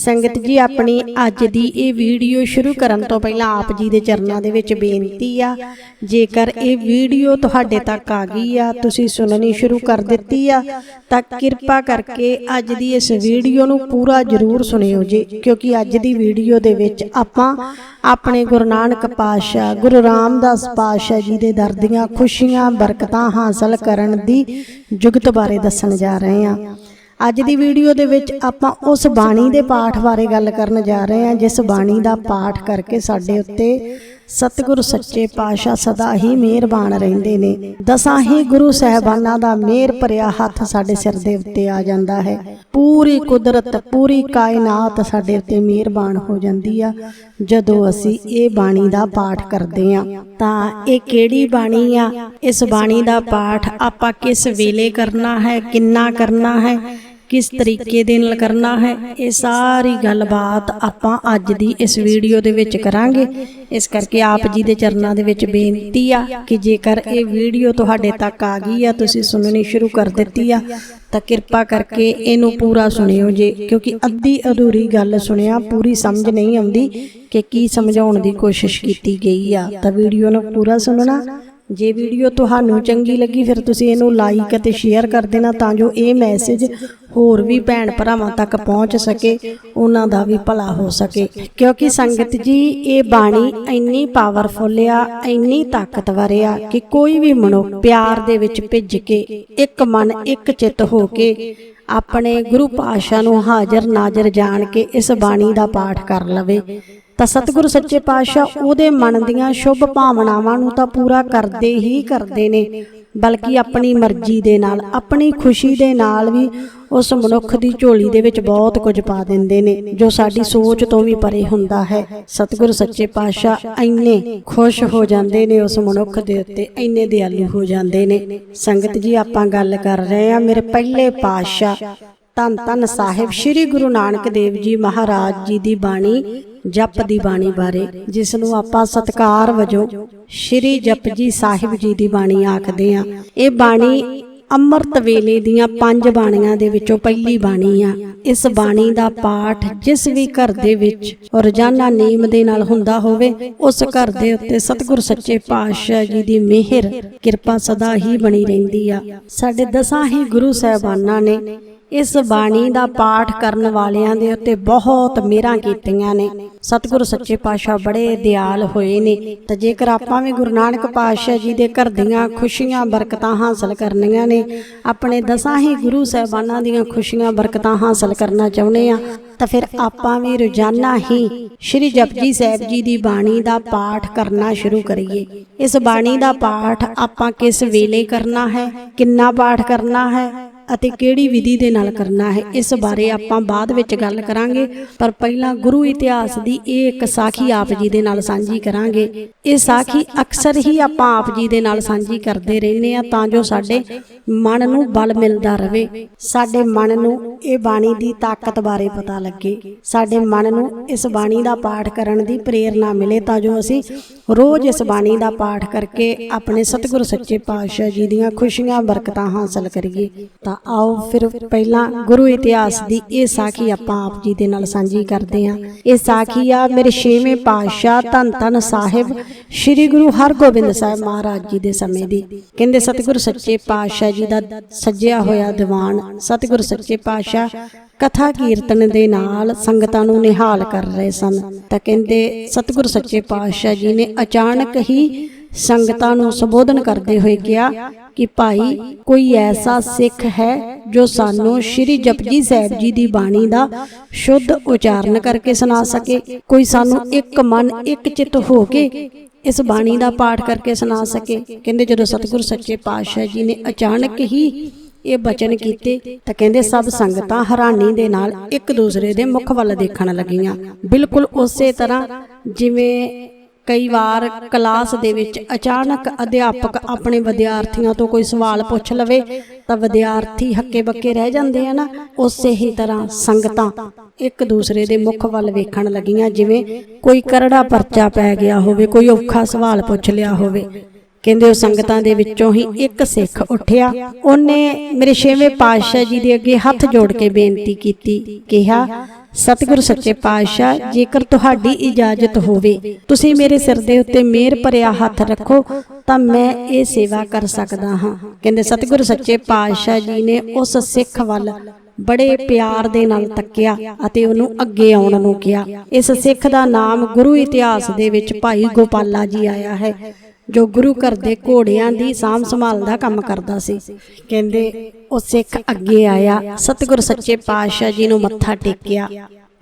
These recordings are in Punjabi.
ਸੰਗਤ ਜੀ ਆਪਣੀ ਅੱਜ ਦੀ ਇਹ ਵੀਡੀਓ ਸ਼ੁਰੂ ਕਰਨ ਤੋਂ ਪਹਿਲਾਂ ਆਪ ਜੀ ਦੇ ਚਰਨਾਂ ਦੇ ਵਿੱਚ ਬੇਨਤੀ ਆ। ਜੇਕਰ ਇਹ ਵੀਡੀਓ ਤੁਹਾਡੇ ਤੱਕ ਆ ਗਈ ਆ ਤੁਸੀਂ ਸੁਣਨੀ ਸ਼ੁਰੂ ਕਰ ਦਿੱਤੀ ਆ ਤਾਂ ਕਿਰਪਾ ਕਰਕੇ ਅੱਜ ਦੀ ਇਸ ਵੀਡੀਓ ਨੂੰ ਪੂਰਾ ਜ਼ਰੂਰ ਸੁਣਿਓ ਜੀ ਕਿਉਂਕਿ ਅੱਜ ਦੀ ਵੀਡੀਓ ਦੇ ਵਿੱਚ ਆਪਾਂ ਆਪਣੇ ਗੁਰੂ ਨਾਨਕ ਪਾਤਸ਼ਾਹ ਗੁਰੂ ਰਾਮਦਾਸ ਪਾਤਸ਼ਾਹ ਜੀ ਦੇ ਦਰ ਦੀਆਂ ਖੁਸ਼ੀਆਂ ਬਰਕਤਾਂ ਹਾਸਲ ਕਰਨ ਦੀ ਜੁਗਤ ਬਾਰੇ ਦੱਸਣ ਜਾ ਰਹੇ ਹਾਂ। ਅੱਜ ਦੀ ਵੀਡੀਓ ਦੇ ਵਿੱਚ ਆਪਾਂ ਉਸ ਬਾਣੀ ਦੇ ਪਾਠ ਬਾਰੇ ਗੱਲ ਕਰਨ ਜਾ ਰਹੇ ਹਾਂ, ਜਿਸ ਬਾਣੀ ਦਾ ਪਾਠ ਕਰਕੇ ਸਾਡੇ ਉੱਤੇ ਸਤਿਗੁਰ ਸੱਚੇ ਪਾਤਸ਼ਾਹ ਸਦਾ ਹੀ ਮਿਹਰਬਾਨ ਰਹਿੰਦੇ ਨੇ। ਦਸਾਂ ਹੀ ਗੁਰੂ ਸਹਿਬਾਨਾਂ ਦਾ ਮਿਹਰ ਭਰਿਆ ਹੱਥ ਸਾਡੇ ਸਿਰ ਦੇ ਉੱਤੇ ਆ ਜਾਂਦਾ ਹੈ। ਪੂਰੀ ਕੁਦਰਤ, ਪੂਰੀ ਕਾਇਨਾਤ ਸਾਡੇ ਉੱਤੇ ਮਿਹਰਬਾਨ ਹੋ ਜਾਂਦੀ ਆ। ਜਦੋਂ ਅਸੀਂ ਇਹ ਬਾਣੀ ਦਾ ਪਾਠ ਕਰਦੇ ਆ ਤਾਂ ਇਹ ਕਿਹੜੀ ਬਾਣੀ ਆ? ਇਸ ਬਾਣੀ ਦਾ ਪਾਠ ਆਪਾਂ ਕਿਸ ਵੇਲੇ ਕਰਨਾ ਹੈ, ਕਿੰਨਾ ਕਰਨਾ ਹੈ? ਕਿਸ ਤਰੀਕੇ ਦੇ ਨਾਲ ਕਰਨਾ ਹੈ, ਇਹ ਸਾਰੀ ਗੱਲਬਾਤ ਆਪਾਂ ਅੱਜ ਦੀ ਇਸ ਵੀਡੀਓ ਦੇ ਵਿੱਚ ਕਰਾਂਗੇ। ਇਸ ਕਰਕੇ ਆਪ ਜੀ ਦੇ ਚਰਨਾਂ ਦੇ ਵਿੱਚ ਬੇਨਤੀ ਆ ਕਿ ਜੇਕਰ ਇਹ ਵੀਡੀਓ ਤੁਹਾਡੇ ਤੱਕ ਆ ਗਈ ਆ, ਤੁਸੀਂ ਸੁਣਨੀ ਸ਼ੁਰੂ ਕਰ ਦਿੱਤੀ ਆ, ਤਾਂ ਕਿਰਪਾ ਕਰਕੇ ਇਹਨੂੰ ਪੂਰਾ ਸੁਣਿਓ ਜੇ, ਕਿਉਂਕਿ ਅੱਧੀ ਅਧੂਰੀ ਗੱਲ ਸੁਣਿਆ ਪੂਰੀ ਸਮਝ ਨਹੀਂ ਆਉਂਦੀ ਕਿ ਕੀ ਸਮਝਾਉਣ ਦੀ ਕੋਸ਼ਿਸ਼ ਕੀਤੀ ਗਈ ਆ। ਤਾਂ ਵੀਡੀਓ ਨੂੰ ਪੂਰਾ ਸੁਣਨਾ। ਜੇ ਵੀਡੀਓ ਤੁਹਾਨੂੰ ਚੰਗੀ ਲੱਗੀ, ਫਿਰ ਤੁਸੀਂ ਇਹਨੂੰ ਲਾਈਕ ਅਤੇ ਸ਼ੇਅਰ ਕਰ ਦੇਣਾ, ਤਾਂ ਜੋ ਇਹ ਮੈਸੇਜ ਹੋਰ ਵੀ ਭੈਣ ਭਰਾਵਾਂ ਤੱਕ ਪਹੁੰਚ ਸਕੇ, ਉਹਨਾਂ ਦਾ ਵੀ ਭਲਾ ਹੋ ਸਕੇ। ਕਿਉਂਕਿ ਸੰਗਤ ਜੀ, ਇਹ ਬਾਣੀ ਇੰਨੀ ਪਾਵਰਫੁੱਲ ਆ, ਇੰਨੀ ਤਾਕਤਵਰ ਆ ਕਿ ਕੋਈ ਵੀ ਮਨੁੱਖ ਪਿਆਰ ਦੇ ਵਿੱਚ ਭਿੱਜ ਕੇ, ਇੱਕ ਮਨ, ਇੱਕ ਚਿੱਤ ਹੋ ਕੇ ਆਪਣੇ ਗੁਰੂ ਪਾਤਸ਼ਾਹ ਨੂੰ ਹਾਜ਼ਰ ਨਾਜ਼ਰ ਜਾਣ ਕੇ ਇਸ ਬਾਣੀ ਦਾ ਪਾਠ ਕਰ ਲਵੇ। ਤਾਂ ਸਤਿਗੁਰੂ ਸੱਚੇ ਪਾਤਸ਼ਾਹ ਉਹਦੇ ਮਨ ਦੀਆਂ ਸ਼ੁਭ ਭਾਵਨਾਵਾਂ ਨੂੰ ਤਾਂ ਪੂਰਾ ਕਰਦੇ ਹੀ ਕਰਦੇ ਨੇ। ਬਲਕਿ ਆਪਣੀ ਮਰਜ਼ੀ ਦੇ ਨਾਲ ਆਪਣੀ ਖੁਸ਼ੀ ਦੇ ਨਾਲ ਵੀ ਉਸ ਮਨੁੱਖ ਦੀ ਝੋਲੀ ਦੇ ਵਿੱਚ ਬਹੁਤ ਕੁਝ ਪਾ ਦਿੰਦੇ ਨੇ ਜੋ ਸਾਡੀ ਸੋਚ ਤੋਂ ਵੀ ਪਰੇ ਹੁੰਦਾ ਹੈ। ਸਤਿਗੁਰੂ ਸੱਚੇ ਪਾਤਸ਼ਾਹ ਇੰਨੇ ਖੁਸ਼ ਹੋ ਜਾਂਦੇ ਨੇ ਉਸ ਮਨੁੱਖ ਦੇ ਉੱਤੇ ਇੰਨੇ ਦਿਆਲੂ ਹੋ ਜਾਂਦੇ ਨੇ। ਸੰਗਤ ਜੀ ਆਪਾਂ ਗੱਲ ਕਰ ਰਹੇ ਹਾਂ ਮੇਰੇ ਪਹਿਲੇ ਪਾਤਸ਼ਾਹ। ਧੰਨ ਧੰਨ ਸਾਹਿਬ ਸ੍ਰੀ ਗੁਰੂ ਨਾਨਕ ਦੇਵ ਜੀ ਮਹਾਰਾਜ ਜੀ ਦੀ ਬਾਣੀ, ਜਪ ਦੀ ਬਾਣੀ ਬਾਰੇ, ਜਿਸ ਨੂੰ ਆਪਾਂ ਸਤਕਾਰ ਵਜੋਂ ਸ੍ਰੀ ਜਪਜੀ ਸਾਹਿਬ ਜੀ ਦੀ ਬਾਣੀ ਆਖਦੇ ਆ ਇਹ ਬਾਣੀ ਅੰਮ੍ਰਿਤ ਵੇਲੇ ਦੀਆਂ ਪੰਜ ਬਾਣੀਆਂ ਦੇ ਵਿੱਚੋਂ ਪਹਿਲੀ ਬਾਣੀ ਆ। ਇਸ ਬਾਣੀ ਦਾ ਪਾਠ ਜਿਸ ਵੀ ਘਰ ਦੇ ਵਿੱਚ ਰੋਜ਼ਾਨਾ ਨੀਮ ਦੇ ਨਾਲ ਹੁੰਦਾ ਹੋਵੇ, ਉਸ ਘਰ ਦੇ ਉੱਤੇ ਸਤਿਗੁਰ ਸੱਚੇ ਪਾਤਸ਼ਾਹ ਜੀ ਦੀ ਮਿਹਰ, ਕਿਰਪਾ ਸਦਾ ਹੀ ਬਣੀ ਰਹਿੰਦੀ ਆ। ਸਾਡੇ ਦਸਾਂ ਹੀ ਗੁਰੂ ਸਾਹਿਬਾਨਾਂ ਨੇ ਇਸ ਬਾਣੀ ਦਾ ਪਾਠ ਕਰਨ ਵਾਲਿਆਂ ਦੇ ਉੱਤੇ ਬਹੁਤ ਮਿਹਰਾਂ ਕੀਤੀਆਂ ਨੇ। ਸਤਿਗੁਰ ਸੱਚੇ ਪਾਤਸ਼ਾਹ ਬੜੇ ਦਿਆਲ ਹੋਏ ਨੇ ਤਾਂ ਜੇਕਰ ਆਪਾਂ ਵੀ ਗੁਰੂ ਨਾਨਕ ਪਾਤਸ਼ਾਹ ਜੀ ਦੇ ਘਰ ਦੀਆਂ ਖੁਸ਼ੀਆਂ, ਬਰਕਤਾਂ ਹਾਸਲ ਕਰਨੀਆਂ ਨੇ, ਆਪਣੇ ਦਸਾਂ ਹੀ ਗੁਰੂ ਸਾਹਿਬਾਨਾਂ ਦੀਆਂ ਖੁਸ਼ੀਆਂ, ਬਰਕਤਾਂ ਹਾਸਲ ਕਰਨਾ ਚਾਹੁੰਦੇ ਆ ਤਾਂ ਫਿਰ ਆਪਾਂ ਵੀ ਰੋਜ਼ਾਨਾ ਹੀ ਸ਼੍ਰੀ ਜਪਜੀ ਸਾਹਿਬ ਜੀ ਦੀ ਬਾਣੀ ਦਾ ਪਾਠ ਕਰਨਾ ਸ਼ੁਰੂ ਕਰੀਏ। ਇਸ ਬਾਣੀ ਦਾ ਪਾਠ ਆਪਾਂ ਕਿਸ ਵੇਲੇ ਕਰਨਾ ਹੈ, ਕਿੰਨਾ ਪਾਠ ਕਰਨਾ ਹੈ ਅਤੇ ਕਿਹੜੀ ਵਿਧੀ ਦੇ ਨਾਲ ਕਰਨਾ ਹੈ ਇਸ ਬਾਰੇ ਆਪਾਂ ਬਾਅਦ ਵਿੱਚ ਗੱਲ ਕਰਾਂਗੇ ਪਰ ਪਹਿਲਾਂ ਗੁਰੂ ਇਤਿਹਾਸ ਦੀ ਇਹ ਇੱਕ ਸਾਖੀ ਆਪ ਜੀ ਦੇ ਨਾਲ ਸਾਂਝੀ ਕਰਾਂਗੇ। ਇਹ ਸਾਖੀ ਅਕਸਰ ਹੀ ਆਪਾਂ ਆਪ ਜੀ ਦੇ ਨਾਲ ਸਾਂਝੀ ਕਰਦੇ ਰਹਿੰਦੇ ਆ ਤਾਂ ਜੋ ਸਾਡੇ ਮਨ ਨੂੰ ਬਲ ਮਿਲਦਾ ਰਵੇ। ਸਾਡੇ ਮਨ ਨੂੰ ਇਹ ਬਾਣੀ ਦੀ ਤਾਕਤ ਬਾਰੇ ਪਤਾ ਲੱਗੇ। ਸਾਡੇ ਮਨ ਨੂੰ ਇਸ ਬਾਣੀ ਦਾ ਪਾਠ ਕਰਨ ਦੀ ਪ੍ਰੇਰਣਾ ਮਿਲੇ ਤਾਂ ਜੋ ਅਸੀਂ ਰੋਜ਼ ਇਸ ਬਾਣੀ ਦਾ ਪਾਠ ਕਰਕੇ ਆਪਣੇ ਸਤਿਗੁਰੂ ਸੱਚੇ ਪਾਤਸ਼ਾਹ ਜੀ ਦੀਆਂ ਖੁਸ਼ੀਆਂ ਬਰਕਤਾਂ ਹਾਸਲ ਕਰੀਏ ਤਾਂ ਆਓ ਫਿਰ ਪਹਿਲਾਂ ਗੁਰੂ ਇਤਿਹਾਸ ਦੀ ਇਹ ਸਾਖੀ ਆਪਾਂ ਆਪ ਜੀ ਦੇ ਨਾਲ ਸਾਂਝੀ ਕਰਦੇ ਹਾਂ। ਇਹ ਸਾਖੀ ਆ ਮੇਰੇ ਛੇਵੇਂ ਪਾਤਸ਼ਾਹ ਧੰਨ ਧੰਨ ਸਾਹਿਬ ਸ੍ਰੀ ਗੁਰੂ ਹਰਗੋਬਿੰਦ ਸਾਹਿਬ ਮਹਾਰਾਜ ਜੀ ਦੇ ਸਮੇਂ ਦੀ। ਕਹਿੰਦੇ, ਸਤਿਗੁਰੂ ਸੱਚੇ ਪਾਤਸ਼ਾਹ ਜੀ ਦਾ ਸੱਜਿਆ ਹੋਇਆ ਦੀਵਾਨ, ਸਤਿਗੁਰੂ ਸੱਚੇ ਪਾਤਸ਼ਾਹ ਕਥਾ ਕੀਰਤਨ ਦੇ ਨਾਲ ਸੰਗਤਾਂ ਨੂੰ ਨਿਹਾਲ ਕਰ ਰਹੇ ਸਨ। ਤਾਂ ਕਹਿੰਦੇ, ਸਤਿਗੁਰੂ ਸੱਚੇ ਪਾਤਸ਼ਾਹ ਜੀ ਨੇ ਅਚਾਨਕ ਹੀ ਸੰਗਤਾਂ ਨੂੰ ਸੰਬੋਧਨ ਕਰਦੇ ਹੋਏ ਕਿਹਾ ਕਿ ਭਾਈ, ਕੋਈ ਐਸਾ ਸਿੱਖ ਹੈ ਜੋ ਸਾਨੂੰ ਸ਼੍ਰੀ ਜਪਜੀ ਸਾਹਿਬ ਜੀ ਦੀ ਬਾਣੀ ਦਾ ਸ਼ੁੱਧ ਉਚਾਰਨ ਕਰਕੇ ਸੁਣਾ ਸਕੇ? ਕੋਈ ਸਾਨੂੰ ਇੱਕ ਮਨ, ਇੱਕ ਚਿੱਤ ਹੋ ਕੇ ਇਸ ਬਾਣੀ ਦਾ ਪਾਠ ਕਰਕੇ ਸੁਣਾ ਸਕੇ? ਕਹਿੰਦੇ ਜਦੋਂ ਸਤਿਗੁਰੂ ਸੱਚੇ ਪਾਤਸ਼ਾਹ ਜੀ ਨੇ ਅਚਾਨਕ ਹੀ ਇਹ ਬਚਨ ਕੀਤੇ, ਤਾਂ ਕਹਿੰਦੇ ਸਭ ਸੰਗਤਾਂ ਹੈਰਾਨੀ ਦੇ ਨਾਲ ਇੱਕ ਦੂਸਰੇ ਦੇ ਮੁਖ ਵੱਲ ਦੇਖਣ ਲੱਗੀਆਂ। ਬਿਲਕੁਲ ਉਸੇ ਤਰ੍ਹਾਂ ਜਿਵੇਂ ਕਈ ਵਾਰ ਕਲਾਸ ਦੇ ਵਿੱਚ ਅਚਾਨਕ ਅਧਿਆਪਕ ਆਪਣੇ ਵਿਦਿਆਰਥੀਆਂ ਤੋਂ ਕੋਈ ਸਵਾਲ ਪੁੱਛ ਲਵੇ ਤਾਂ ਵਿਦਿਆਰਥੀ ਹੱਕੇ ਬੱਕੇ ਰਹਿ ਜਾਂਦੇ ਆ ਨਾ, ਉਸੇ ਹੀ ਤਰ੍ਹਾਂ ਸੰਗਤਾਂ ਇੱਕ ਦੂਸਰੇ ਦੇ ਮੁਖ ਵੱਲ ਵੇਖਣ ਲੱਗੀਆਂ, ਜਿਵੇਂ ਕੋਈ ਕਰੜਾ ਪਰਚਾ ਪੈ ਗਿਆ ਹੋਵੇ, ਕੋਈ ਔਖਾ ਸਵਾਲ ਪੁੱਛ ਲਿਆ ਹੋਵੇ। ਕਹਿੰਦੇ ਉਹ ਸੰਗਤਾਂ ਦੇ ਵਿੱਚੋਂ ਹੀ ਇੱਕ ਸਿੱਖ ਉੱਠਿਆ। ਉਹਨੇ ਮੇਰੇ ਛੇਵੇਂ ਪਾਤਸ਼ਾਹ ਜੀ ਦੇ ਅੱਗੇ ਹੱਥ ਜੋੜ ਕੇ ਬੇਨਤੀ ਕੀਤੀ, ਕਿਹਾ, ਸਤਿਗੁਰੂ ਸੱਚੇ ਪਾਤਸ਼ਾਹ, ਜੇਕਰ ਤੁਹਾਡੀ ਇਜਾਜ਼ਤ ਹੋਵੇ, ਤੁਸੀਂ ਮੇਰੇ ਸਿਰ ਦੇ ਉੱਤੇ ਮਿਹਰ ਭਰਿਆ ਹੱਥ ਰੱਖੋ, ਤਾਂ ਮੈਂ ਇਹ ਸੇਵਾ ਕਰ ਸਕਦਾ ਹਾਂ। ਕਹਿੰਦੇ ਸਤਿਗੁਰੂ ਸੱਚੇ ਪਾਤਸ਼ਾਹ ਜੀ ਨੇ ਉਸ ਸਿੱਖ ਵੱਲ ਬੜੇ ਪਿਆਰ ਦੇ ਨਾਲ ਤੱਕਿਆ ਅਤੇ ਉਹਨੂੰ ਅੱਗੇ ਆਉਣ ਨੂੰ ਕਿਹਾ। ਇਸ ਸਿੱਖ ਦਾ ਨਾਮ ਗੁਰੂ ਇਤਿਹਾਸ ਦੇ ਵਿੱਚ ਭਾਈ ਗੋਪਾਲਾ ਜੀ ਆਇਆ ਹੈ। ਜੋ ਗੁਰੂ ਘਰ ਦੇ ਘੋੜਿਆਂ ਦੀ ਸਾਂਭ ਸੰਭਾਲ ਦਾ ਕੰਮ ਕਰਦਾ ਸੀ। ਕਹਿੰਦੇ, ਉਹ ਸਿੱਖ ਅੱਗੇ ਆਇਆ, ਸਤਿਗੁਰ ਸੱਚੇ ਪਾਤਸ਼ਾਹ ਜੀ ਨੂੰ ਮੱਥਾ ਟੇਕਿਆ।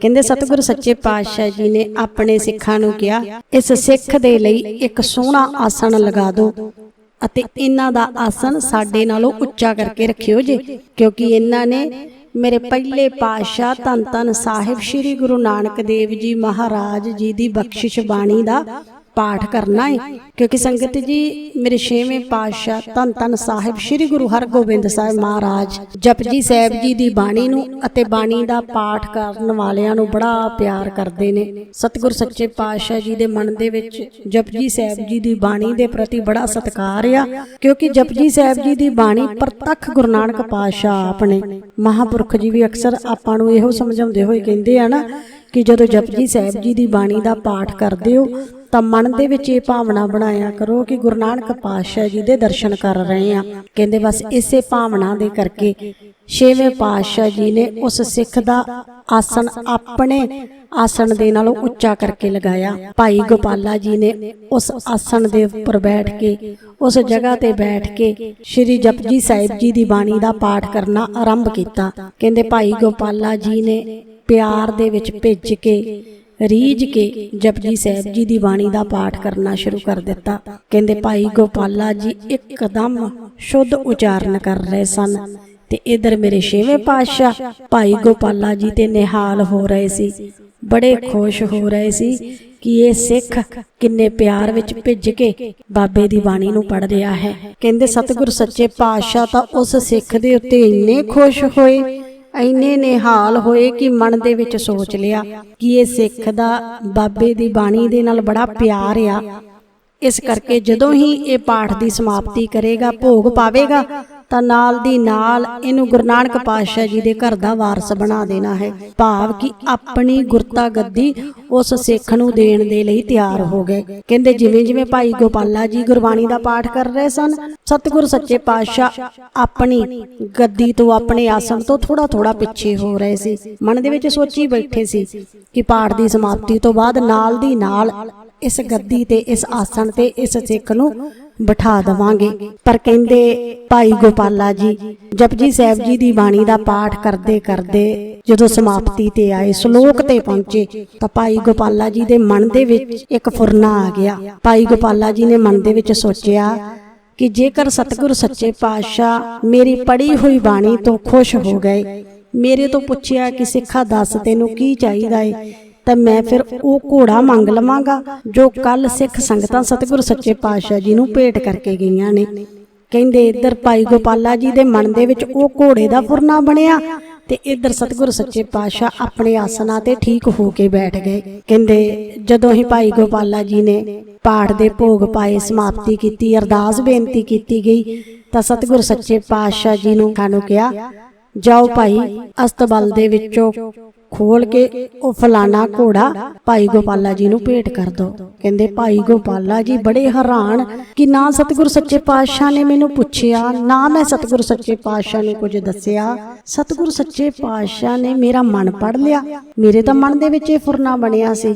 ਕਹਿੰਦੇ, ਸਤਿਗੁਰ ਸੱਚੇ ਪਾਤਸ਼ਾਹ ਜੀ ਨੇ ਆਪਣੇ ਸਿੱਖਾਂ ਨੂੰ ਕਿਹਾ, ਇਸ ਸਿੱਖ ਦੇ ਲਈ ਇੱਕ ਸੋਹਣਾ ਆਸਣ ਲਗਾ ਦਿਓ ਅਤੇ ਇਹਨਾਂ ਦਾ ਆਸਣ ਸਾਡੇ ਨਾਲੋਂ ਉੱਚਾ ਕਰਕੇ ਰੱਖਿਓ ਜੇ, ਕਿਉਂਕਿ ਇਹਨਾਂ ਨੇ ਮੇਰੇ ਪਹਿਲੇ ਪਾਤਸ਼ਾਹ ਧੰਨ ਧੰਨ ਸਾਹਿਬ ਸ੍ਰੀ ਗੁਰੂ ਨਾਨਕ ਦੇਵ ਜੀ ਮਹਾਰਾਜ ਜੀ ਦੀ ਬਖਸ਼ਿਸ਼ ਬਾਣੀ ਦਾ ਪਾਠ ਕਰਨਾ ਹੈ ਕਿਉਂਕਿ ਸੰਗਤ ਜੀ, ਮੇਰੇ ਛੇਵੇਂ ਪਾਤਸ਼ਾਹ ਧੰਨ ਧੰਨ ਸਾਹਿਬ ਸ੍ਰੀ ਗੁਰੂ ਹਰਗੋਬਿੰਦ ਸਾਹਿਬ ਮਹਾਰਾਜ ਜਪਜੀ ਸਾਹਿਬ ਜੀ ਦੀ ਬਾਣੀ ਨੂੰ ਅਤੇ ਬਾਣੀ ਦਾ ਪਾਠ ਕਰਨ ਵਾਲਿਆਂ ਨੂੰ ਬੜਾ ਪਿਆਰ ਕਰਦੇ ਨੇ। ਸਤਿਗੁਰ ਸੱਚੇ ਪਾਤਸ਼ਾਹ ਜੀ ਦੇ ਮਨ ਦੇ ਵਿੱਚ ਜਪਜੀ ਸਾਹਿਬ ਜੀ ਦੀ ਬਾਣੀ ਦੇ ਪ੍ਰਤੀ ਬੜਾ ਸਤਿਕਾਰ ਆ। ਕਿਉਂਕਿ ਜਪਜੀ ਸਾਹਿਬ ਜੀ ਦੀ ਬਾਣੀ ਪ੍ਰਤੱਖ ਗੁਰੂ ਨਾਨਕ ਪਾਤਸ਼ਾਹ ਆਪਣੇ ਮਹਾਪੁਰਖ ਜੀ ਵੀ ਅਕਸਰ ਆਪਾਂ ਨੂੰ ਇਹੋ ਸਮਝਾਉਂਦੇ ਹੋਏ ਕਹਿੰਦੇ ਆ ਨਾ ਕਿ ਜਦੋਂ ਜਪਜੀ ਸਾਹਿਬ ਜੀ ਦੀ ਬਾਣੀ ਦਾ ਪਾਠ ਕਰਦੇ ਹੋ ਤਾਂ ਮਨ ਦੇ ਵਿੱਚ ਇਹ ਭਾਵਨਾ ਬਣਾਇਆ ਕਰੋ ਕਿ ਗੁਰੂ ਨਾਨਕ ਪਾਤਸ਼ਾਹ ਜੀ ਦੇ ਦਰਸ਼ਨ ਕਰ ਰਹੇ ਆ ਕਹਿੰਦੇ ਬਸ ਇਸੇ ਭਾਵਨਾ ਦੇ ਕਰਕੇ ਛੇਵੇਂ ਪਾਤਸ਼ਾਹ ਜੀ ਨੇ ਉਸ ਸਿੱਖ ਦਾ ਆਸਣ ਆਪਣੇ ਆਸਣ ਦੇ ਨਾਲੋਂ ਉੱਚਾ ਕਰਕੇ ਲਗਾਇਆ। ਭਾਈ ਗੋਪਾਲਾ ਜੀ ਨੇ ਉਸ ਆਸਣ ਦੇ ਉੱਪਰ ਬੈਠ ਕੇ, ਉਸ ਜਗ੍ਹਾ ਤੇ ਬੈਠ ਕੇ ਸ੍ਰੀ ਜਪਜੀ ਸਾਹਿਬ ਜੀ ਦੀ ਬਾਣੀ ਦਾ ਪਾਠ ਕਰਨਾ ਆਰੰਭ ਕੀਤਾ। ਕਹਿੰਦੇ ਭਾਈ ਗੋਪਾਲਾ ਜੀ ਨੇ ਪਿਆਰ ਦੇ ਵਿੱਚ ਭਿੱਜ ਕੇ ਰੀਝ ਕੇ ਜਪਜੀ ਸਾਹਿਬ ਜੀ ਦੀ ਬਾਣੀ ਦਾ ਪਾਠ ਕਰਨਾ ਸ਼ੁਰੂ ਕਰ ਦਿੱਤਾ। ਕਹਿੰਦੇ, ਭਾਈ ਗੋਪਾਲਾ ਜੀ ਇੱਕਦਮ ਸ਼ੁੱਧ ਉਚਾਰਨ ਕਰ ਰਹੇ ਸਨ ਤੇ ਇਧਰ ਮੇਰੇ ਛੇਵੇਂ ਪਾਤਸ਼ਾਹ ਭਾਈ ਗੋਪਾਲਾ ਜੀ ਤੇ ਨਿਹਾਲ ਹੋ ਰਹੇ ਸੀ। ਬੜੇ ਖੁਸ਼ ਹੋ ਰਹੇ ਸੀ ਕਿ ਇਹ ਸਿੱਖ ਕਿੰਨੇ ਪਿਆਰ ਵਿੱਚ ਭਿੱਜ ਕੇ ਬਾਬੇ ਦੀ ਬਾਣੀ ਨੂੰ ਪੜ ਰਿਹਾ ਹੈ। ਕਹਿੰਦੇ, ਸਤਿਗੁਰ ਸੱਚੇ ਪਾਤਸ਼ਾਹ ਤਾਂ ਉਸ ਸਿੱਖ ਦੇ ਉੱਤੇ ਇੰਨੇ ਖੁਸ਼ ਹੋਏ ਐਨੇ ਨਿਹਾਲ ਹੋਏ ਕਿ ਮਨ ਦੇ ਵਿੱਚ ਸੋਚ ਲਿਆ ਕਿ ਇਹ ਸਿੱਖ ਦਾ, ਬਾਬੇ ਦੀ ਬਾਣੀ ਦੇ ਨਾਲ ਬੜਾ ਪਿਆਰ ਆ। ਇਸ ਕਰਕੇ ਜਦੋਂ ਹੀ ਇਹ ਪਾਠ ਦੀ ਸਮਾਪਤੀ ਕਰੇਗਾ, ਭੋਗ ਪਾਵੇਗਾ ਤਾਂ ਨਾਲ ਦੀ ਨਾਲ ਇਹਨੂੰ ਗੁਰੂ ਨਾਨਕ ਪਾਤਸ਼ਾਹ ਜੀ ਦੇ ਘਰ ਦਾ ਵਾਰਸ ਬਣਾ ਦੇਣਾ ਹੈ। ਭਾਵ ਕਿ ਆਪਣੀ ਗੁਰਤਾ ਗੱਦੀ ਉਸ ਸਿੱਖ ਨੂੰ ਦੇਣ ਦੇ ਲਈ ਤਿਆਰ ਹੋ ਗਏ। ਕਹਿੰਦੇ ਜਿਵੇਂ ਜਿਵੇਂ ਭਾਈ ਗੋਪਾਲਾ ਜੀ ਗੁਰਬਾਣੀ ਦਾ ਪਾਠ ਕਰ ਰਹੇ ਸਨ, ਸਤਿਗੁਰ ਸੱਚੇ ਪਾਤਸ਼ਾਹ ਆਪਣੀ ਗੱਦੀ ਤੋਂ ਆਪਣੇ ਆਸਣ ਤੋਂ ਥੋੜਾ ਥੋੜਾ ਪਿੱਛੇ ਹੋ ਰਹੇ ਸੀ। ਮਨ ਦੇ ਵਿੱਚ ਸੋਚੀ ਬੈਠੇ ਸੀ ਕਿ ਪਾਠ ਦੀ ਸਮਾਪਤੀ ਤੋਂ ਬਾਅਦ ਨਾਲ ਦੀ ਨਾਲ ਇਸ ਗੱਦੀ ਤੇ, ਇਸ ਆਸਣ ਤੇ, ਇਸ ਸਿੱਖ ਨੂੰ ਬਿਠਾ ਦਵਾਂਗੇ। ਪਰ ਕਹਿੰਦੇ, ਭਾਈ ਗੋਪਾਲਾ ਜੀ, ਜਪਜੀ ਸਾਹਿਬ ਜੀ ਦੀ ਬਾਣੀ ਦਾ ਪਾਠ ਕਰਦੇ ਕਰਦੇ ਜਦੋਂ ਸਮਾਪਤੀ ਤੇ ਆਏ ਸ਼ਲੋਕ ਤੇ ਪਹੁੰਚੇ, ਤਾਂ ਭਾਈ ਗੋਪਾਲਾ ਜੀ ਦੇ ਮਨ ਦੇ ਵਿੱਚ ਇੱਕ ਫੁਰਨਾ ਆ ਗਿਆ। ਭਾਈ ਗੋਪਾਲਾ ਜੀ ਨੇ ਮਨ ਦੇ ਵਿੱਚ ਸੋਚਿਆ ਕਿ ਜੇਕਰ ਸਤਿਗੁਰ ਸੱਚੇ ਪਾਤਸ਼ਾਹ ਮੇਰੀ ਪੜ੍ਹੀ ਹੋਈ ਬਾਣੀ ਤੋਂ ਖੁਸ਼ ਹੋ ਗਏ, ਮੇਰੇ ਤੋਂ ਪੁੱਛਿਆ ਕਿ ਸਿੱਖਾ ਦੱਸ ਤੈਨੂੰ ਕੀ ਚਾਹੀਦਾ ਏ? ਤਾਂ ਮੈਂ ਫਿਰ ਉਹ ਘੋੜਾ ਮੰਗ ਲਵਾਂਗਾ, ਜੋ ਕੱਲ ਸਿੱਖ ਸੰਗਤਾਂ ਸਤਿਗੁਰ ਸੱਚੇ ਪਾਤਸ਼ਾਹ ਜੀ ਨੂੰ ਭੇਟ ਕਰਕੇ ਗਈਆਂ ਨੇ। ਕਹਿੰਦੇ ਇੱਧਰ ਭਾਈ ਗੋਪਾਲਾ ਜੀ ਦੇ ਮਨ ਦੇ ਵਿੱਚ ਉਹ ਘੋੜੇ ਦਾ ਫੁਰਨਾ ਬਣਿਆ ਤੇ ਇੱਧਰ ਸਤਿਗੁਰ ਸੱਚੇ ਪਾਤਸ਼ਾਹ ਆਪਣੇ ਆਸਨਾਂ ਤੇ ਠੀਕ ਹੋ ਕੇ ਬੈਠ ਗਏ। ਕਹਿੰਦੇ ਜਦੋਂ ਹੀ ਭਾਈ ਗੋਪਾਲਾ ਜੀ ਨੇ ਪਾਠ ਦੇ ਭੋਗ ਪਾਏ, ਸਮਾਪਤੀ ਕੀਤੀ, ਅਰਦਾਸ ਬੇਨਤੀ ਕੀਤੀ ਗਈ, ਤਾਂ ਸਤਿਗੁਰ ਸੱਚੇ ਪਾਤਸ਼ਾਹ ਜੀ ਨੂੰ ਸਾਨੂੰ ਕਿਹਾ ਜਾਓ ਭਾਈ, ਅਸਤਬਲ ਦੇ ਵਿੱਚੋਂ ਖੋਲ ਕੇ ਉਹ ਫਲਾਣਾ ਘੋੜਾ ਭਾਈ ਗੋਪਾਲਾ ਜੀ ਨੂੰ ਭੇਟ ਕਰ ਦੋ। ਕਹਿੰਦੇ, ਭਾਈ ਗੋਪਾਲਾ ਜੀ, ਬੜੇ ਹੈਰਾਨ ਕਿ ਨਾ ਸਤਿਗੁਰ ਸੱਚੇ ਪਾਤਸ਼ਾਹ ਨੇ ਮੈਨੂੰ ਪੁੱਛਿਆ, ਨਾ ਮੈਂ ਸਤਿਗੁਰ ਸੱਚੇ ਪਾਤਸ਼ਾਹ ਨੂੰ ਕੁਝ ਦੱਸਿਆ। ਸਤਿਗੁਰ ਸੱਚੇ ਪਾਤਸ਼ਾਹ ਨੇ ਮੇਰਾ ਮਨ ਪੜ ਲਿਆ। ਮੇਰੇ ਤਾਂ ਮਨ ਦੇ ਵਿੱਚ ਇਹ ਫੁਰਨਾ ਬਣਿਆ ਸੀ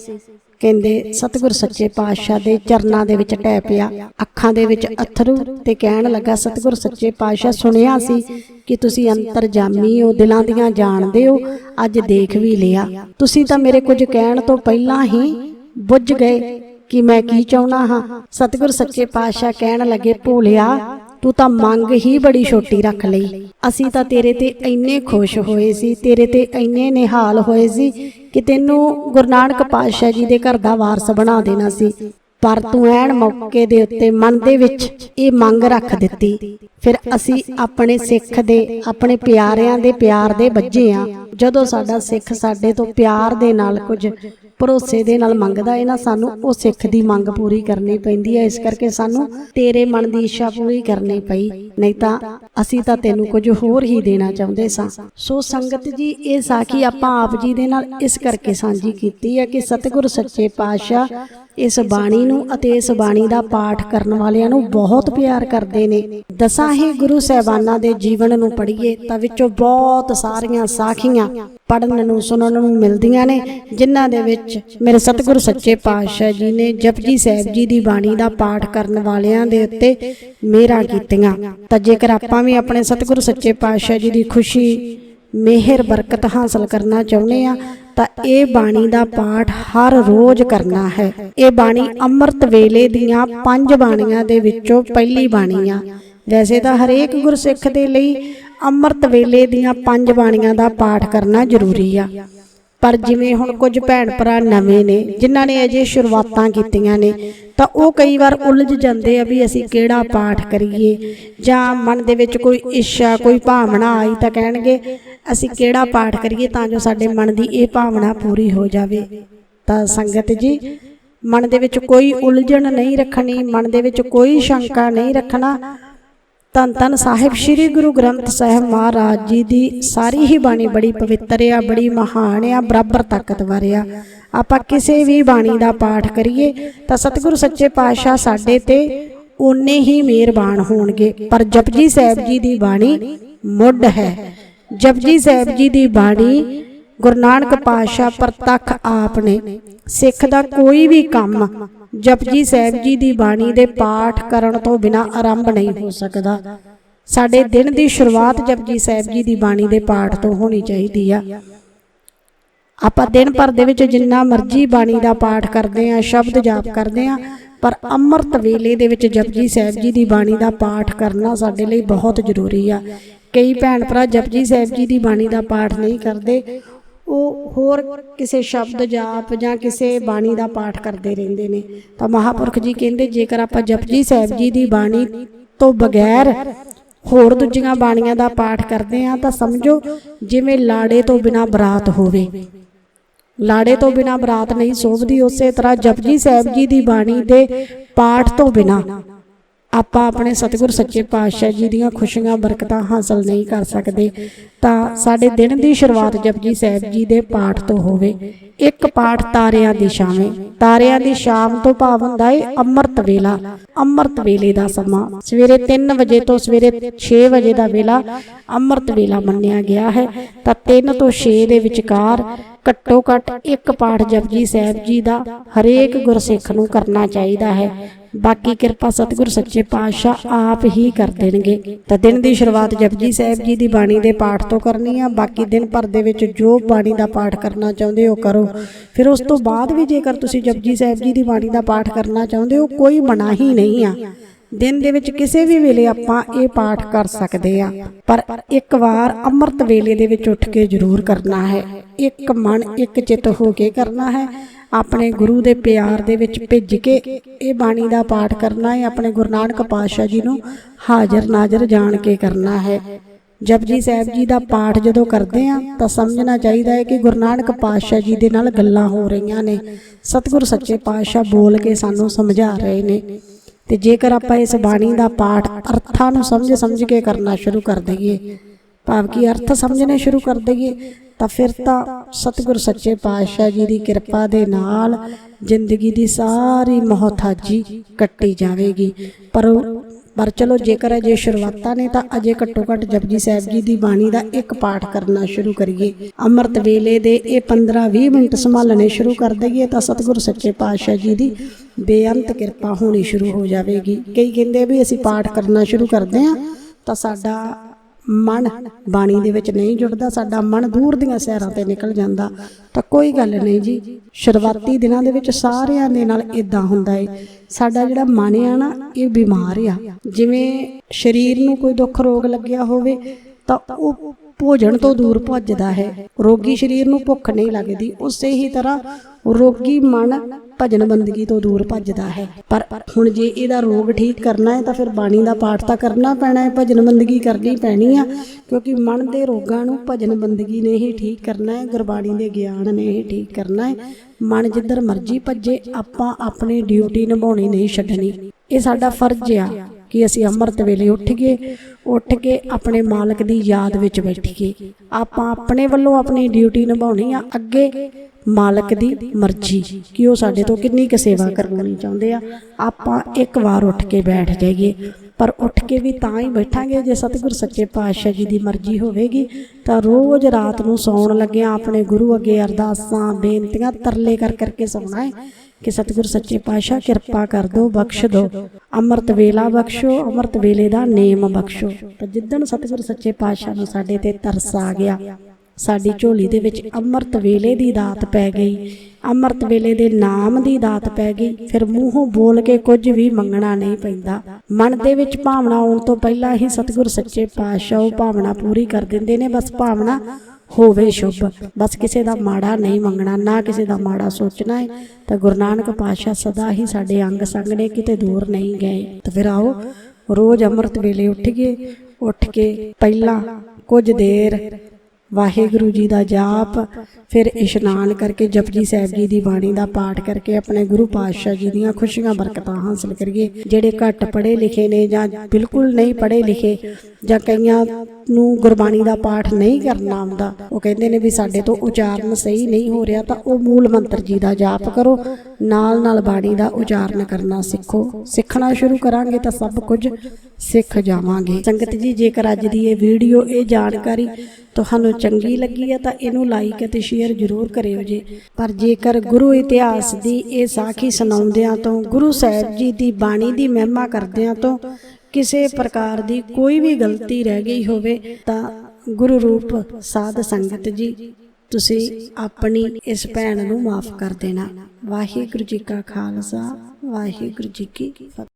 ਕਹਿੰਦੇ, ਸਤਿਗੁਰ ਸੱਚੇ ਪਾਤਸ਼ਾਹ ਦੇ ਚਰਨਾਂ ਦੇ ਵਿੱਚ ਟੈ ਪਿਆ। ਅੱਖਾਂ ਦੇ ਵਿੱਚ ਅਥਰੂ ਤੇ ਕਹਿਣ ਲੱਗਾ, ਸਤਿਗੁਰ ਸੱਚੇ ਪਾਤਸ਼ਾਹ, ਸੁਣਿਆ ਸੀ ਕਿ ਤੁਸੀਂ ਅੰਤਰਜਾਮੀ ਹੋ ਦਿਲਾਂ ਦੀਆਂ ਜਾਣਦੇ ਹੋ। ਅੱਜ ਦੇਖ ਵੀ ਲਿਆ। ਤੁਸੀਂ ਤਾਂ ਮੇਰੇ ਕੁਝ ਕਹਿਣ ਤੋਂ ਪਹਿਲਾਂ ਹੀ ਬੁੱਝ ਗਏ ਕਿ ਮੈਂ ਕੀ ਚਾਹਣਾ ਹਾਂ। ਸਤਿਗੁਰ ਸੱਚੇ ਪਾਤਸ਼ਾਹ ਕਹਿਣ ਲੱਗੇ, ਭੋਲਿਆ, ਤੂੰ ਤਾਂ ਮੰਗ ਹੀ ਬੜੀ ਛੋਟੀ ਰੱਖ ਲਈ। ਅਸੀਂ ਤਾਂ ਤੇਰੇ ਤੇ ਇੰਨੇ ਖੁਸ਼ ਹੋਏ ਸੀ, ਤੇਰੇ ਤੇ ਇੰਨੇ ਨਿਹਾਲ ਹੋਏ ਸੀ ਕਿ ਤੈਨੂੰ ਗੁਰੂ ਨਾਨਕ ਪਾਤਸ਼ਾਹ ਜੀ ਦੇ ਘਰ ਦਾ ਵਾਰਸ ਬਣਾ ਦੇਣਾ ਸੀ। ਪਰ ਤੂੰ ਐਨ ਮੌਕੇ ਦੇ ਉੱਤੇ ਮਨ ਦੇ ਵਿੱਚ ਇਹ ਮੰਗ ਰੱਖ ਦਿੱਤੀ। ਫਿਰ ਅਸੀਂ ਆਪਣੇ ਸਿੱਖ ਦੇ, ਆਪਣੇ ਪਿਆਰਿਆਂ ਦੇ ਪਿਆਰ ਦੇ ਬੱਝੇ ਆ। ਜਦੋਂ ਸਾਡਾ ਸਿੱਖ ਸਾਡੇ ਤੋਂ ਪਿਆਰ ਦੇ ਨਾਲ ਕੁਝ ਭਰੋਸੇ ਦੇ ਨਾਲ ਮੰਗਦਾ ਹੈ ਨਾ, ਸਾਨੂੰ ਉਹ ਸਿੱਖ ਦੀ ਮੰਗ ਪੂਰੀ ਕਰਨੀ ਪੈਂਦੀ ਹੈ ਇਸ ਕਰਕੇ ਸਾਨੂੰ ਤੇਰੇ ਮਨ ਦੀ ਇੱਛਾ ਪੂਰੀ ਕਰਨੀ ਪਈ। ਨਹੀਂ ਤਾਂ ਅਸੀਂ ਤਾਂ ਤੈਨੂੰ ਕੁਝ ਹੋਰ ਹੀ ਦੇਣਾ ਚਾਹੁੰਦੇ ਸਾਂ। ਸੋ ਸੰਗਤ ਜੀ, ਇਹ ਸਾਖੀ ਆਪਾਂ ਆਪ ਜੀ ਦੇ ਨਾਲ ਇਸ ਕਰਕੇ ਸਾਂਝੀ ਕੀਤੀ ਹੈ ਕਿ ਸਤਿਗੁਰ ਸੱਚੇ ਪਾਤਸ਼ਾਹ ਇਸ ਬਾਣੀ ਨੂੰ ਅਤੇ ਇਸ ਬਾਣੀ ਦਾ ਪਾਠ ਕਰਨ ਵਾਲਿਆਂ ਨੂੰ ਬਹੁਤ ਪਿਆਰ ਕਰਦੇ ਨੇ। ਦਸਾਂ ਹੀ ਗੁਰੂ ਸਹਿਬਾਨਾਂ ਦੇ ਜੀਵਨ ਨੂੰ ਪੜ੍ਹੀਏ ਤਾਂ ਵਿੱਚੋਂ ਬਹੁਤ ਸਾਰੀਆਂ ਸਾਖੀਆਂ ਪੜਨ ਨੂੰ, ਸੁਣਨ ਨੂੰ ਮਿਲਦੀਆਂ ਨੇ, ਜਿਨ੍ਹਾਂ ਦੇ ਵਿੱਚ ਮੇਰੇ ਸਤਿਗੁਰੂ ਸੱਚੇ ਪਾਤਸ਼ਾਹ ਜੀ ਨੇ ਜਪਜੀ ਸਾਹਿਬ ਜੀ ਦੀ ਬਾਣੀ ਦਾ ਪਾਠ ਕਰਨ ਵਾਲਿਆਂ ਦੇ ਉੱਤੇ ਮਿਹਰਾਂ ਕੀਤੀਆਂ। ਤਾਂ ਜੇਕਰ ਆਪਾਂ ਵੀ ਆਪਣੇ ਸਤਿਗੁਰੂ ਸੱਚੇ ਪਾਤਸ਼ਾਹ ਜੀ ਦੀ ਖੁਸ਼ੀ, ਮਿਹਰ, ਬਰਕਤ ਹਾਸਲ ਕਰਨਾ ਚਾਹੁੰਦੇ ਆ ਤਾਂ ਇਹ ਬਾਣੀ ਦਾ ਪਾਠ ਹਰ ਰੋਜ਼ ਕਰਨਾ ਹੈ। ਇਹ ਬਾਣੀ ਅੰਮ੍ਰਿਤ ਵੇਲੇ ਦੀਆਂ ਪੰਜ ਬਾਣੀਆਂ ਦੇ ਵਿੱਚੋਂ ਪਹਿਲੀ ਬਾਣੀ ਆ। ਵੈਸੇ ਤਾਂ ਹਰੇਕ ਗੁਰਸਿੱਖ ਦੇ ਲਈ ਅੰਮ੍ਰਿਤ ਵੇਲੇ ਦੀਆਂ ਪੰਜ ਬਾਣੀਆਂ ਦਾ ਪਾਠ ਕਰਨਾ ਜ਼ਰੂਰੀ ਆ। ਪਰ ਜਿਵੇਂ ਹੁਣ ਕੁਝ ਭੈਣ ਭਰਾ ਨਵੇਂ ਨੇ, ਜਿਨ੍ਹਾਂ ਨੇ ਅਜੇ ਸ਼ੁਰੂਆਤਾਂ ਕੀਤੀਆਂ ਨੇ, ਤਾਂ ਉਹ ਕਈ ਵਾਰ ਉਲਝ ਜਾਂਦੇ ਆ ਵੀ ਅਸੀਂ ਕਿਹੜਾ ਪਾਠ ਕਰੀਏ? ਜਾਂ ਮਨ ਦੇ ਵਿੱਚ ਕੋਈ ਇੱਛਾ, ਕੋਈ ਭਾਵਨਾ ਆਈ ਤਾਂ ਕਹਿਣਗੇ, ਅਸੀਂ ਕਿਹੜਾ ਪਾਠ ਕਰੀਏ ਤਾਂ ਜੋ ਸਾਡੇ ਮਨ ਦੀ ਇਹ ਭਾਵਨਾ ਪੂਰੀ ਹੋ ਜਾਵੇ? ਤਾਂ ਸੰਗਤ ਜੀ, ਮਨ ਦੇ ਵਿੱਚ ਕੋਈ ਉਲਝਣ ਨਹੀਂ ਰੱਖਣੀ, ਮਨ ਦੇ ਵਿੱਚ ਕੋਈ ਸ਼ੰਕਾ ਨਹੀਂ ਰੱਖਣਾ ਧੰਨ ਧੰਨ ਸਾਹਿਬ ਸ੍ਰੀ ਗੁਰੂ ਗ੍ਰੰਥ ਸਾਹਿਬ ਮਹਾਰਾਜ ਜੀ ਦੀ ਸਾਰੀ ਹੀ ਬਾਣੀ ਬੜੀ ਪਵਿੱਤਰ ਆ, ਬੜੀ ਮਹਾਨ ਆ, ਬਰਾਬਰ ਤਾਕਤਵਰ ਆ। ਆਪਾਂ ਕਿਸੇ ਵੀ ਬਾਣੀ ਦਾ ਪਾਠ ਕਰੀਏ ਤਾਂ ਸਤਿਗੁਰੂ ਸੱਚੇ ਪਾਤਸ਼ਾਹ ਸਾਡੇ ਤੇ ਓਨੇ ਹੀ ਮਿਹਰਬਾਨ ਹੋਣਗੇ। ਪਰ ਜਪਜੀ ਸਾਹਿਬ ਜੀ ਦੀ ਬਾਣੀ ਮੁੱਢ ਹੈ। ਜਪਜੀ ਸਾਹਿਬ ਜੀ ਦੀ ਬਾਣੀ ਗੁਰੂ ਨਾਨਕ ਪਾਤਸ਼ਾਹ ਪ੍ਰਤੱਖ ਆਪ ਨੇ। ਸਿੱਖ ਦਾ ਕੋਈ ਵੀ ਕੰਮ ਜਪਜੀ ਸਾਹਿਬ ਜੀ ਦੀ ਬਾਣੀ ਦੇ ਪਾਠ ਕਰਨ ਤੋਂ ਬਿਨਾ ਆਰੰਭ ਨਹੀਂ ਹੋ ਸਕਦਾ। ਸਾਡੇ ਦਿਨ ਦੀ ਸ਼ੁਰੂਆਤ ਜਪਜੀ ਸਾਹਿਬ ਜੀ ਦੀ ਬਾਣੀ ਦੇ ਪਾਠ ਤੋਂ ਹੋਣੀ ਚਾਹੀਦੀ ਆ। ਆਪਾਂ ਦਿਨ ਭਰ ਦੇ ਵਿੱਚ ਜਿੰਨਾ ਮਰਜ਼ੀ ਬਾਣੀ ਦਾ ਪਾਠ ਕਰਦੇ ਆ, ਸ਼ਬਦ ਜਾਪ ਕਰਦੇ ਆ, ਪਰ ਅੰਮ੍ਰਿਤ ਵੇਲੇ ਦੇ ਵਿੱਚ ਜਪਜੀ ਸਾਹਿਬ ਜੀ ਦੀ ਬਾਣੀ ਦਾ ਪਾਠ ਕਰਨਾ ਸਾਡੇ ਲਈ ਬਹੁਤ ਜ਼ਰੂਰੀ ਆ। ਕਈ ਭੈਣ ਭਰਾ ਜਪਜੀ ਸਾਹਿਬ ਜੀ ਦੀ ਬਾਣੀ ਦਾ ਪਾਠ ਨਹੀਂ ਕਰਦੇ ਉਹ ਹੋਰ ਕਿਸੇ ਸ਼ਬਦ ਜਾਪ ਜਾਂ ਕਿਸੇ ਬਾਣੀ ਦਾ ਪਾਠ ਕਰਦੇ ਰਹਿੰਦੇ ਨੇ। ਤਾਂ ਮਹਾਪੁਰਖ ਜੀ ਕਹਿੰਦੇ, ਜੇਕਰ ਆਪਾਂ ਜਪਜੀ ਸਾਹਿਬ ਜੀ ਦੀ ਬਾਣੀ ਤੋਂ ਬਗੈਰ ਹੋਰ ਦੂਜੀਆਂ ਬਾਣੀਆਂ ਦਾ ਪਾਠ ਕਰਦੇ ਆ ਤਾਂ ਸਮਝੋ ਜਿਵੇਂ ਲਾੜੇ ਤੋਂ ਬਿਨਾ ਬਰਾਤ ਹੋਵੇ। ਲਾੜੇ ਤੋਂ ਬਿਨਾ ਬਰਾਤ ਨਹੀਂ ਸੋਭਦੀ, ਉਸੇ ਤਰ੍ਹਾਂ ਜਪਜੀ ਸਾਹਿਬ ਜੀ ਦੀ ਬਾਣੀ ਦੇ ਪਾਠ ਤੋਂ ਬਿਨਾ। ਆਪਾਂ ਆਪਣੇ ਸਤਿਗੁਰ ਸੱਚੇ ਪਾਤਸ਼ਾਹ ਜੀ ਦੀਆਂ ਖੁਸ਼ੀਆਂ, ਬਰਕਤਾਂ ਹਾਸਲ ਨਹੀਂ ਕਰ ਸਕਦੇ, ਤਾਂ ਸਾਡੇ ਦਿਨ ਦੀ ਸ਼ੁਰੂਆਤ ਜਪਜੀ ਸਾਹਿਬ ਜੀ ਦੇ ਪਾਠ ਤੋਂ ਹੋਵੇ। ਇੱਕ ਪਾਠ ਤਾਰਿਆਂ ਦੀ ਛਾਵੇਂ। ਤਾਰਿਆਂ ਦੀ ਸ਼ਾਮ ਤੋਂ ਭਾਵ ਹੁੰਦਾ ਏ ਅੰਮ੍ਰਿਤ ਵੇਲਾ। ਅੰਮ੍ਰਿਤ ਵੇਲੇ ਦਾ ਸਮਾਂ। ਸਵੇਰੇ 3 ਵਜੇ ਤੋਂ ਸਵੇਰੇ 6 ਵਜੇ ਦਾ ਵੇਲਾ ਅੰਮ੍ਰਿਤ ਵੇਲਾ ਮੰਨਿਆ ਗਿਆ ਹੈ। ਤਾਂ 3 ਤੋਂ 6 ਦੇ ਵਿਚਕਾਰ ਘੱਟੋ ਘੱਟ ਇੱਕ ਪਾਠ ਜਪਜੀ ਸਾਹਿਬ ਜੀ ਦਾ ਹਰੇਕ ਗੁਰਸਿੱਖ ਨੂੰ ਕਰਨਾ ਚਾਹੀਦਾ ਹੈ। ਬਾਕੀ ਕਿਰਪਾ ਸਤਿਗੁਰ ਸੱਚੇ ਪਾਤਸ਼ਾਹ ਆਪ ਹੀ ਕਰ ਦੇਣਗੇ। ਤਾਂ ਦਿਨ ਦੀ ਸ਼ੁਰੂਆਤ ਜਪਜੀ ਸਾਹਿਬ ਜੀ ਦੀ ਬਾਣੀ ਦੇ ਪਾਠ ਤੋਂ ਕਰਨੀ ਆ। ਬਾਕੀ ਦਿਨ ਭਰ ਦੇ ਵਿੱਚ ਜੋ ਬਾਣੀ ਦਾ ਪਾਠ ਕਰਨਾ ਚਾਹੁੰਦੇ ਹੋ ਕਰੋ। ਫਿਰ ਉਸ ਤੋਂ ਬਾਅਦ ਵੀ ਜੇਕਰ ਤੁਸੀਂ ਜਪਜੀ ਸਾਹਿਬ ਜੀ ਦੀ ਬਾਣੀ ਦਾ ਪਾਠ ਕਰਨਾ ਚਾਹੁੰਦੇ ਹੋ, ਕੋਈ ਮਨਾਹੀ ਨਹੀਂ ਆ। ਦਿਨ ਦੇ ਵਿੱਚ ਕਿਸੇ ਵੀ ਵੇਲੇ ਆਪਾਂ ਇਹ ਪਾਠ ਕਰ ਸਕਦੇ ਆ ਪਰ ਇੱਕ ਵਾਰ ਅੰਮ੍ਰਿਤ ਵੇਲੇ ਦੇ ਵਿੱਚ ਉੱਠ ਕੇ ਜ਼ਰੂਰ ਕਰਨਾ ਹੈ। ਇੱਕ ਮਨ, ਇੱਕ ਚਿੱਤ ਹੋ ਕੇ ਕਰਨਾ ਹੈ। ਆਪਣੇ ਗੁਰੂ ਦੇ ਪਿਆਰ ਦੇ ਵਿੱਚ ਭਿੱਜ ਕੇ ਇਹ ਬਾਣੀ ਦਾ ਪਾਠ ਕਰਨਾ ਹੈ। ਆਪਣੇ ਗੁਰੂ ਨਾਨਕ ਪਾਤਸ਼ਾਹ ਜੀ ਨੂੰ ਹਾਜ਼ਰ ਨਾਜ਼ਰ ਜਾਣ ਕੇ ਕਰਨਾ ਹੈ। ਜਪਜੀ ਸਾਹਿਬ ਜੀ ਦਾ ਪਾਠ ਜਦੋਂ ਕਰਦੇ ਆ ਤਾਂ ਸਮਝਣਾ ਚਾਹੀਦਾ ਹੈ ਕਿ ਗੁਰੂ ਨਾਨਕ ਪਾਤਸ਼ਾਹ ਜੀ ਦੇ ਨਾਲ ਗੱਲਾਂ ਹੋ ਰਹੀਆਂ ਨੇ। ਸਤਿਗੁਰ ਸੱਚੇ ਪਾਤਸ਼ਾਹ ਬੋਲ ਕੇ ਸਾਨੂੰ ਸਮਝਾ ਰਹੇ ਨੇ। ਤੇ ਜੇਕਰ ਆਪਾਂ ਇਸ ਬਾਣੀ ਦਾ ਪਾਠ ਅਰਥਾਂ ਨੂੰ ਸਮਝ ਸਮਝ ਕੇ ਕਰਨਾ ਸ਼ੁਰੂ ਕਰ ਦਈਏ, ਭਾਵ ਕਿ ਅਰਥ ਸਮਝਣੇ ਸ਼ੁਰੂ ਕਰ ਦਈਏ, ਤਾਂ ਫਿਰ ਤਾਂ ਸਤਿਗੁਰ ਸੱਚੇ ਪਾਤਸ਼ਾਹ ਜੀ ਦੀ ਕਿਰਪਾ ਦੇ ਨਾਲ ਜ਼ਿੰਦਗੀ ਦੀ ਸਾਰੀ ਮਹਤਾਜੀ ਕੱਟੀ ਜਾਵੇਗੀ। ਪਰ ਪਰ ਚਲੋ ਜੇਕਰ ਅਜੇ ਸ਼ੁਰੂਆਤਾਂ ਨੇ ਤਾਂ ਅਜੇ ਘੱਟੋ ਘੱਟ ਜਪਜੀ ਸਾਹਿਬ ਜੀ ਦੀ ਬਾਣੀ ਦਾ ਇੱਕ ਪਾਠ ਕਰਨਾ ਸ਼ੁਰੂ ਕਰੀਏ। ਅੰਮ੍ਰਿਤ ਵੇਲੇ ਦੇ ਇਹ 15-20 ਮਿੰਟ ਸੰਭਾਲਣੇ ਸ਼ੁਰੂ ਕਰ ਦਈਏ ਤਾਂ ਸਤਿਗੁਰ ਸੱਚੇ ਪਾਤਸ਼ਾਹ ਜੀ ਦੀ ਬੇਅੰਤ ਕਿਰਪਾ ਹੋਣੀ ਸ਼ੁਰੂ ਹੋ ਜਾਵੇਗੀ। ਕਈ ਕਹਿੰਦੇ ਵੀ ਅਸੀਂ ਪਾਠ ਕਰਨਾ ਸ਼ੁਰੂ ਕਰਦੇ ਹਾਂ ਤਾਂ ਸਾਡਾ ਮਨ ਬਾਣੀ ਦੇ ਵਿੱਚ ਨਹੀਂ ਜੁੜਦਾ, ਸਾਡਾ ਮਨ ਦੂਰ ਦੀਆਂ ਸੈਰਾਂ ਤੇ ਨਿਕਲ ਜਾਂਦਾ। ਤਾਂ ਕੋਈ ਗੱਲ ਨਹੀਂ ਜੀ, ਸ਼ੁਰੂਆਤੀ ਦਿਨਾਂ ਦੇ ਵਿੱਚ ਸਾਰਿਆਂ ਦੇ ਨਾਲ ਇਦਾਂ ਹੁੰਦਾ ਏ। ਸਾਡਾ ਜਿਹੜਾ ਮਨ ਆ ਨਾ, ਇਹ ਬਿਮਾਰ ਆ। ਜਿਵੇਂ ਸਰੀਰ ਨੂੰ ਕੋਈ ਦੁੱਖ ਰੋਗ ਲੱਗਿਆ ਹੋਵੇ ਤਾਂ ਉਹ ਭੋਜਨ ਤੋਂ ਦੂਰ ਭੱਜਦਾ ਹੈ। ਰੋਗੀ ਸਰੀਰ ਨੂੰ ਭੁੱਖ ਨਹੀਂ ਲੱਗਦੀ। ਉਸੇ ਹੀ ਤਰ੍ਹਾਂ ਰੋਗੀ ਮਨ ਭਜਨ ਬੰਦਗੀ ਤੋਂ ਦੂਰ ਭੱਜਦਾ ਹੈ। ਪਰ ਹੁਣ ਜੇ ਇਹਦਾ ਰੋਗ ਠੀਕ ਕਰਨਾ ਹੈ, ਤਾਂ ਫਿਰ ਬਾਣੀ ਦਾ ਪਾਠ ਤਾਂ ਕਰਨਾ ਪੈਣਾ ਹੈ। ਭਜਨ ਬੰਦਗੀ ਕਰਨੀ ਪੈਣੀ ਆ, ਕਿਉਂਕਿ ਮਨ ਦੇ ਰੋਗਾਂ ਨੂੰ ਭਜਨ ਬੰਦਗੀ ਨੇ ਹੀ ਠੀਕ ਕਰਨਾ ਹੈ, ਗੁਰਬਾਣੀ ਦੇ ਗਿਆਨ ਨੇ ਹੀ ਠੀਕ ਕਰਨਾ ਹੈ। ਮਨ ਜਿੱਧਰ ਮਰਜ਼ੀ ਭੱਜੇ, ਆਪਾਂ ਆਪਣੀ ਡਿਊਟੀ ਨਿਭਾਉਣੀ ਨਹੀਂ ਛੱਡਣੀ। ਇਹ ਸਾਡਾ ਫਰਜ਼ ਆ। ਕਿ ਅਸੀਂ ਅੰਮ੍ਰਿਤ ਵੇਲੇ ਉੱਠ ਗਏ, ਉੱਠ ਕੇ ਆਪਣੇ ਮਾਲਕ ਦੀ ਯਾਦ ਵਿੱਚ ਬੈਠੀਏ। ਆਪਾਂ ਆਪਣੇ ਵੱਲੋਂ ਆਪਣੀ ਡਿਊਟੀ ਨਿਭਾਉਣੀ ਆ, ਅੱਗੇ ਮਾਲਕ ਦੀ ਮਰਜ਼ੀ, ਕਿ ਉਹ ਸਾਡੇ ਤੋਂ ਕਿੰਨੀ ਕੁ ਸੇਵਾ ਕਰਵਾਉਣੀ ਚਾਹੁੰਦੇ ਆ। ਆਪਾਂ ਇੱਕ ਵਾਰ ਉੱਠ ਕੇ ਬੈਠ ਜਾਈਏ, ਪਰ ਉੱਠ ਕੇ ਵੀ ਤਾਂ ਹੀ ਬੈਠਾਂਗੇ, ਜੇ ਸਤਿਗੁਰ ਸੱਚੇ ਪਾਤਸ਼ਾਹ ਜੀ ਦੀ ਮਰਜ਼ੀ ਹੋਵੇਗੀ, ਤਾਂ ਰੋਜ਼ ਰਾਤ ਨੂੰ ਸੌਣ ਲੱਗਿਆ ਆਪਣੇ ਗੁਰੂ ਅੱਗੇ ਅਰਦਾਸਾਂ, ਬੇਨਤੀਆਂ ਤਰਲੇ ਕਰ ਕਰਕੇ ਸੌਣਾ ਹੈ। ਕਿ ਸਤਿਗੁਰ ਸੱਚੇ ਪਾਤਸ਼ਾਹ, ਕਿਰਪਾ ਕਰ ਦਿਓ, ਬਖਸ਼ ਦਿਓ। ਅੰਮ੍ਰਿਤ ਵੇਲਾ ਬਖਸ਼ੋ, ਅੰਮ੍ਰਿਤ ਵੇਲੇ ਦਾ ਨੇਮ ਬਖਸ਼ੋ। ਤਾਂ ਜਿੱਦਣ ਸਤਿਗੁਰ ਸੱਚੇ ਪਾਤਸ਼ਾਹ ਨੂੰ ਸਾਡੇ ਤੇ ਤਰਸ ਆ ਗਿਆ, ਸਾਡੀ ਝੋਲੀ ਦੇ ਵਿੱਚ ਅੰਮ੍ਰਿਤ ਵੇਲੇ ਦੀ ਦਾਤ ਪੈ ਗਈ। ਅੰਮ੍ਰਿਤ ਵੇਲੇ ਦੇ ਨਾਮ ਦੀ ਦਾਤ ਪੈ ਗਈ। ਫਿਰ ਮੂੰਹੋਂ ਬੋਲ ਕੇ ਕੁਝ ਵੀ ਮੰਗਣਾ ਨਹੀਂ ਪੈਂਦਾ। ਮਨ ਦੇ ਵਿੱਚ ਭਾਵਨਾ ਆਉਣ ਤੋਂ ਪਹਿਲਾਂ ਹੀ ਸਤਿਗੁਰ ਸੱਚੇ ਪਾਤਸ਼ਾਹ ਉਹ ਭਾਵਨਾ ਪੂਰੀ ਕਰ ਦਿੰਦੇ ਨੇ। ਬਸ ਭਾਵਨਾ ਹੋਵੇ ਸ਼ੁਭ। ਬਸ ਕਿਸੇ ਦਾ ਮਾੜਾ ਨਹੀਂ ਮੰਗਣਾ, ਨਾ ਕਿਸੇ ਦਾ ਮਾੜਾ ਸੋਚਣਾ ਹੈ ਤਾਂ ਗੁਰੂ ਨਾਨਕ ਪਾਤਸ਼ਾਹ ਸਦਾ ਹੀ ਸਾਡੇ ਅੰਗ ਸੰਗ ਨੇ ਕਿਤੇ ਦੂਰ ਨਹੀਂ ਗਏ। ਤਾਂ ਫਿਰ ਆਓ, ਰੋਜ਼ ਅੰਮ੍ਰਿਤ ਵੇਲੇ ਉੱਠ ਗਏ। ਉੱਠ ਕੇ ਪਹਿਲਾਂ ਕੁਝ ਦੇਰ ਵਾਹਿਗੁਰੂ ਜੀ ਦਾ ਜਾਪ, ਫਿਰ ਇਸ਼ਨਾਨ ਕਰਕੇ ਜਪਜੀ ਸਾਹਿਬ ਜੀ ਦੀ ਬਾਣੀ ਦਾ ਪਾਠ ਕਰਕੇ ਆਪਣੇ ਗੁਰੂ ਪਾਤਸ਼ਾਹ ਜੀ ਦੀਆਂ ਖੁਸ਼ੀਆਂ, ਬਰਕਤਾਂ ਹਾਸਲ ਕਰੀਏ। ਜਿਹੜੇ ਘੱਟ ਪੜ੍ਹੇ ਲਿਖੇ ਨੇ ਜਾਂ ਬਿਲਕੁਲ ਨਹੀਂ ਪੜ੍ਹੇ ਲਿਖੇ ਜਾਂ ਕਈਆਂ ਨੂੰ ਗੁਰਬਾਣੀ ਦਾ ਪਾਠ ਨਹੀਂ ਕਰਨਾ ਆਉਂਦਾ, ਉਹ ਕਹਿੰਦੇ ਨੇ ਵੀ ਸਾਡੇ ਤੋਂ ਉਚਾਰਨ ਸਹੀ ਨਹੀਂ ਹੋ ਰਿਹਾ ਤਾਂ ਉਹ ਮੂਲ ਮੰਤਰ ਜੀ ਦਾ ਜਾਪ ਕਰੋ। ਨਾਲ ਨਾਲ ਬਾਣੀ ਦਾ ਉਚਾਰਨ ਕਰਨਾ ਸਿੱਖੋ। ਸਿੱਖਣਾ ਸ਼ੁਰੂ ਕਰਾਂਗੇ ਤਾਂ ਸਭ ਕੁਝ ਸਿੱਖ ਜਾਵਾਂਗੇ। ਸੰਗਤ ਜੀ, ਜੇਕਰ ਅੱਜ ਦੀ ਇਹ ਵੀਡੀਓ ਇਹ ਜਾਣਕਾਰੀ ਤੁਹਾਨੂੰ ਚੰਗੀ ਲੱਗੀ ਹੈ ਤਾਂ ਇਹਨੂੰ ਲਾਈਕ ਅਤੇ ਸ਼ੇਅਰ ਜ਼ਰੂਰ ਕਰਿਓ ਜੀ। ਪਰ ਜੇਕਰ ਗੁਰੂ ਇਤਿਹਾਸ ਦੀ ਇਹ ਸਾਖੀ ਸੁਣਾਉਂਦਿਆਂ ਤੋਂ ਗੁਰੂ ਸਾਹਿਬ ਜੀ ਦੀ ਬਾਣੀ ਦੀ ਮਹਿਮਾ ਕਰਦਿਆਂ ਤੋਂ ਕਿਸੇ ਪ੍ਰਕਾਰ ਦੀ ਕੋਈ ਵੀ ਗਲਤੀ ਰਹਿ ਗਈ ਹੋਵੇ ਤਾਂ ਗੁਰੂ ਰੂਪ ਸਾਧ ਸੰਗਤ ਜੀ ਤੁਸੀਂ ਆਪਣੀ ਇਸ ਭੈਣ ਨੂੰ ਮਾਫ ਕਰ ਦੇਣਾ। ਵਾਹਿਗੁਰੂ ਜੀ ਕਾ ਖਾਲਸਾ ਵਾਹਿਗੁਰੂ ਜੀ ਕੀ ਫਤਿਹ